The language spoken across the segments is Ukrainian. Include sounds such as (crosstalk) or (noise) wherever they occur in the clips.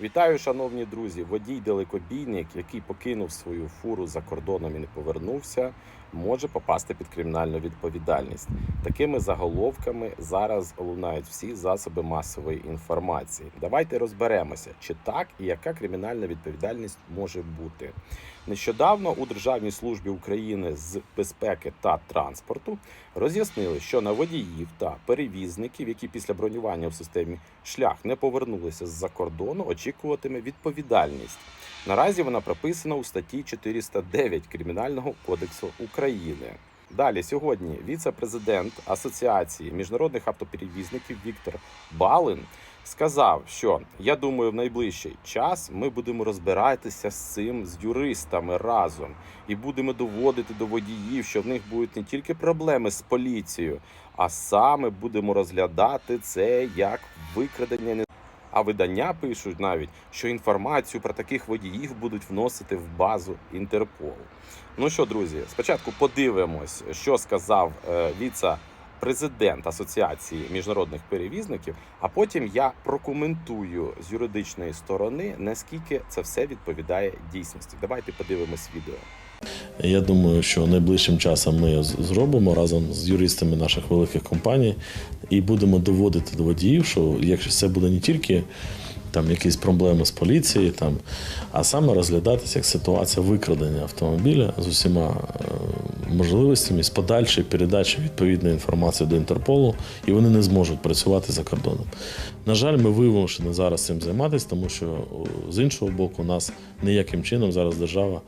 Вітаю, шановні друзі! Водій далекобійник, який покинув свою фуру за кордоном і не повернувся, може попасти під кримінальну відповідальність. Такими заголовками зараз лунають всі засоби масової інформації. Давайте розберемося, чи так і яка кримінальна відповідальність може бути. Нещодавно у Державній службі України з безпеки та транспорту роз'яснили, що на водіїв та перевізників, які після бронювання в системі шлях не повернулися з-за кордону, очікуватиме відповідальність. Наразі вона прописана у статті 409 Кримінального кодексу України. Далі сьогодні віце-президент Асоціації міжнародних автоперевізників Віктор Балин сказав, що я думаю, в найближчий час ми будемо розбиратися з цим з юристами разом і будемо доводити до водіїв, що в них будуть не тільки проблеми з поліцією, а саме будемо розглядати це як викрадення. А видання пишуть навіть, що інформацію про таких водіїв будуть вносити в базу Інтерполу. Ну що, друзі, спочатку подивимось, що сказав е, віце-президент Асоціації міжнародних перевізників, а потім я прокоментую з юридичної сторони, наскільки це все відповідає дійсності. Давайте подивимось відео. Я думаю, що найближчим часом ми зробимо разом з юристами наших великих компаній і будемо доводити до водіїв, що якщо це буде не тільки там якісь проблеми з поліцією, там, а саме розглядатися як ситуація викрадення автомобіля з усіма е, можливостями з подальшої передачі відповідної інформації до Інтерполу, і вони не зможуть працювати за кордоном. На жаль, ми вимушені зараз цим займатися, тому що з іншого боку, нас ніяким чином зараз держава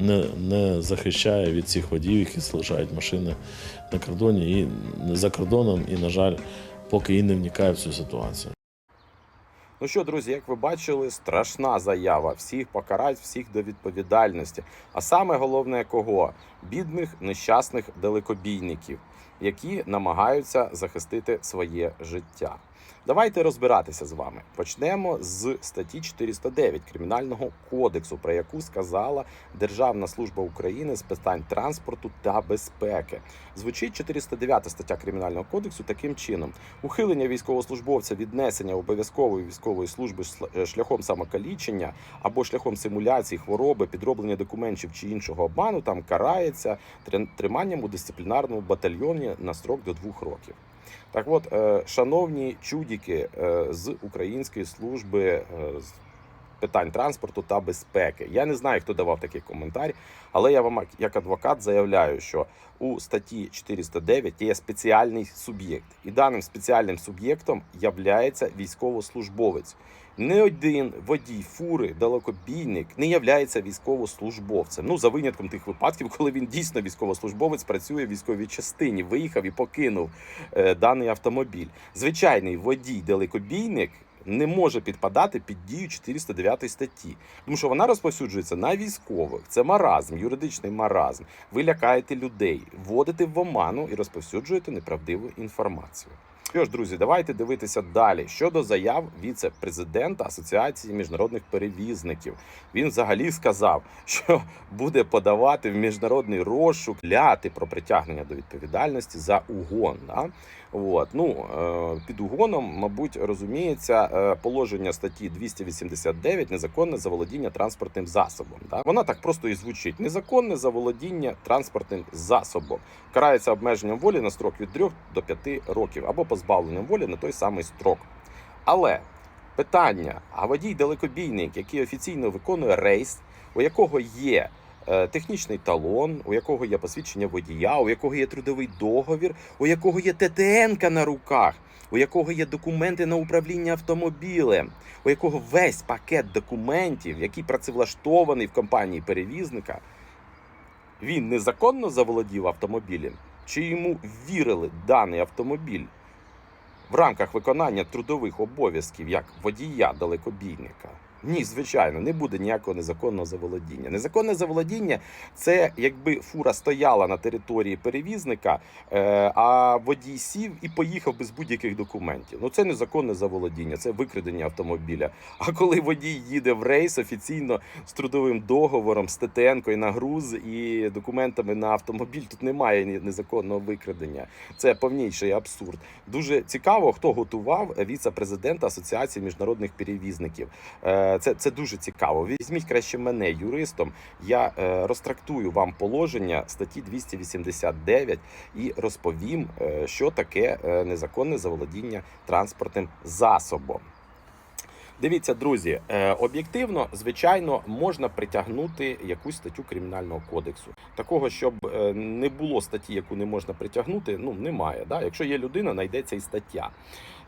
не, не захищає від цих водіїв, які залишають машини на кордоні і за кордоном, і, на жаль, поки і не вникає в цю ситуацію. Ну що, друзі, як ви бачили, страшна заява. Всіх покарать, всіх до відповідальності. А саме головне кого? Бідних нещасних далекобійників, які намагаються захистити своє життя. Давайте розбиратися з вами. Почнемо з статті 409 Кримінального кодексу, про яку сказала Державна служба України з питань транспорту та безпеки. Звучить 409 стаття Кримінального кодексу таким чином: ухилення військовослужбовця від несення обов'язкової військової служби шляхом самокалічення або шляхом симуляції хвороби, підроблення документів чи іншого обману там карається триманням у дисциплінарному батальйоні на строк до двох років. Так от, е, шановні чудіки е, з Української служби е, питань транспорту та безпеки. Я не знаю, хто давав такий коментар, але я вам як адвокат заявляю, що у статті 409 є спеціальний суб'єкт, і даним спеціальним суб'єктом являється військовослужбовець. Не один водій фури, далекобійник не являється військовослужбовцем. Ну за винятком тих випадків, (laughs) коли він дійсно військовослужбовець працює в військовій частині, виїхав і покинув е, даний автомобіль. Звичайний водій далекобійник не може підпадати під дію 409 статті, тому що вона розповсюджується на військових. Це маразм, юридичний маразм. Ви лякаєте людей, вводите в оману і розповсюджуєте неправдиву інформацію. Що ж, друзі, давайте дивитися далі. Щодо заяв віце-президента Асоціації міжнародних перевізників, він взагалі сказав, що буде подавати в міжнародний розшук ляти про притягнення до відповідальності за угон. Да? От. Ну, е, під угоном, мабуть, розуміється е, положення статті 289 незаконне заволодіння транспортним засобом. Да? Вона так просто і звучить: незаконне заволодіння транспортним засобом карається обмеженням волі на строк від 3 до 5 років або позбавленням волі на той самий строк. Але питання: а водій далекобійник, який офіційно виконує рейс, у якого є е, технічний талон, у якого є посвідчення водія, у якого є трудовий договір, у якого є ТТН на руках, у якого є документи на управління автомобілем, у якого весь пакет документів, який працевлаштований в компанії перевізника, він незаконно заволодів автомобілем, чи йому вірили даний автомобіль в рамках виконання трудових обов'язків як водія далекобійника? Ні, звичайно, не буде ніякого незаконного заволодіння. Незаконне заволодіння це якби фура стояла на території перевізника, е, а водій сів і поїхав без будь-яких документів. Ну це незаконне заволодіння, це викрадення автомобіля. А коли водій їде в рейс офіційно з трудовим договором, з ТТН-кою на груз і документами на автомобіль, тут немає незаконного викрадення. Це повніший абсурд. Дуже цікаво, хто готував віце-президента Асоціації міжнародних перевізників. Це, це дуже цікаво. Візьміть краще мене юристом. Я е, розтрактую вам положення статті 289 і розповім, е, що таке е, незаконне заволодіння транспортним засобом. Дивіться, друзі, е, об'єктивно, звичайно, можна притягнути якусь статтю кримінального кодексу. Такого, щоб е, не було статті, яку не можна притягнути, ну немає. Да? Якщо є людина, знайдеться і стаття.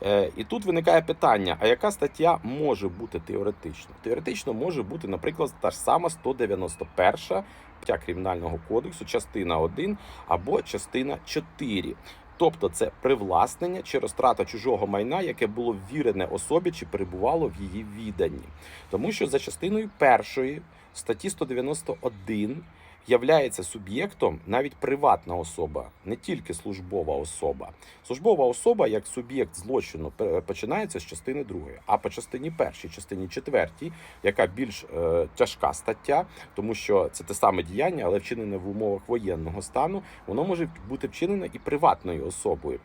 Е, І тут виникає питання: а яка стаття може бути теоретично? Теоретично може бути, наприклад, та ж сама 191 стаття кримінального кодексу, частина 1 або частина 4. Тобто це привласнення чи розтрата чужого майна, яке було ввірене особі чи перебувало в її відданні. Тому що за частиною першої статті 191 являється суб'єктом навіть приватна особа, не тільки службова особа. Службова особа як суб'єкт злочину починається з частини другої, а по частині першій, частині четвертій, яка більш е, тяжка стаття, тому що це те саме діяння, але вчинене в умовах воєнного стану, воно може бути вчинене і приватною особою.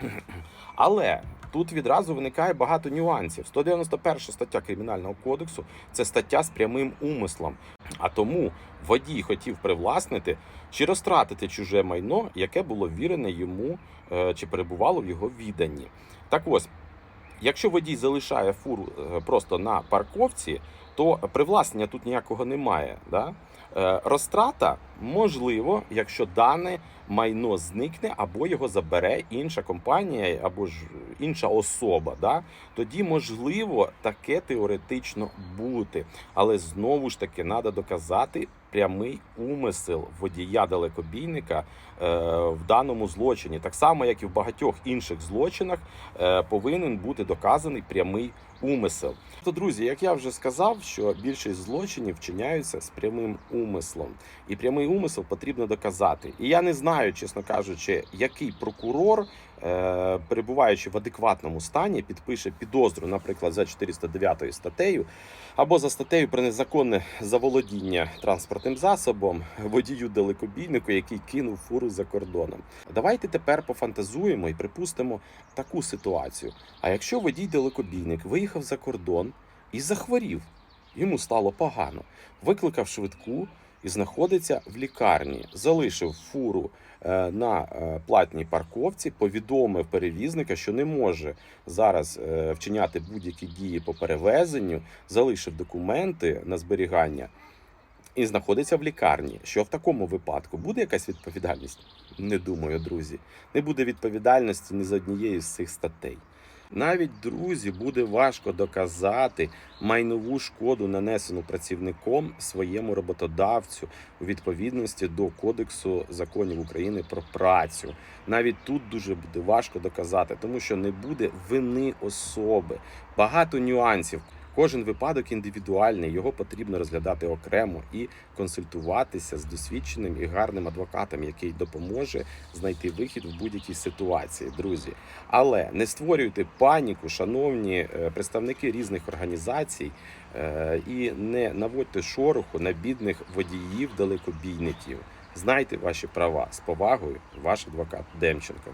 (clears throat) Але тут відразу виникає багато нюансів. 191 стаття Кримінального кодексу це стаття з прямим умислом. А тому водій хотів привласнити чи розтратити чуже майно, яке було вірене йому е, чи перебувало в його відданні. Так ось, якщо водій залишає фуру е, просто на парковці, то привласнення тут ніякого немає. Да? Е, Розтрата можливо, якщо дане майно зникне або його забере інша компанія, або ж інша особа. Да? Тоді можливо таке теоретично бути. Але знову ж таки треба доказати прямий умисел водія далекобійника е, в даному злочині. Так само, як і в багатьох інших злочинах, е, повинен бути доказаний прямий умисел. То, друзі, як я вже сказав, що більшість злочинів вчиняються з прямим умислом, і прямий умисел потрібно доказати. І я не знаю, чесно кажучи, який прокурор, е, перебуваючи в адекватному стані, підпише підозру, наприклад, за 409 статтею, або за статтею про незаконне заволодіння транспортним засобом водію далекобійнику, який кинув фуру за кордоном. Давайте тепер пофантазуємо і припустимо таку ситуацію. А якщо водій далекобійник виїхав за кордон і захворів, йому стало погано, викликав швидку і знаходиться в лікарні, залишив фуру е, на е, платній парковці, повідомив перевізника, що не може зараз е, вчиняти будь-які дії по перевезенню, залишив документи на зберігання. І знаходиться в лікарні. Що в такому випадку буде якась відповідальність? Не думаю, друзі. Не буде відповідальності ні за однією з цих статей. Навіть друзі буде важко доказати майнову шкоду, нанесену працівником своєму роботодавцю у відповідності до Кодексу законів України про працю. Навіть тут дуже буде важко доказати, тому що не буде вини особи. Багато нюансів. Кожен випадок індивідуальний, його потрібно розглядати окремо і консультуватися з досвідченим і гарним адвокатом, який допоможе знайти вихід в будь-якій ситуації, друзі. Але не створюйте паніку, шановні е, представники різних організацій, е, і не наводьте шороху на бідних водіїв далекобійників. Знайте ваші права з повагою, ваш адвокат Демченко.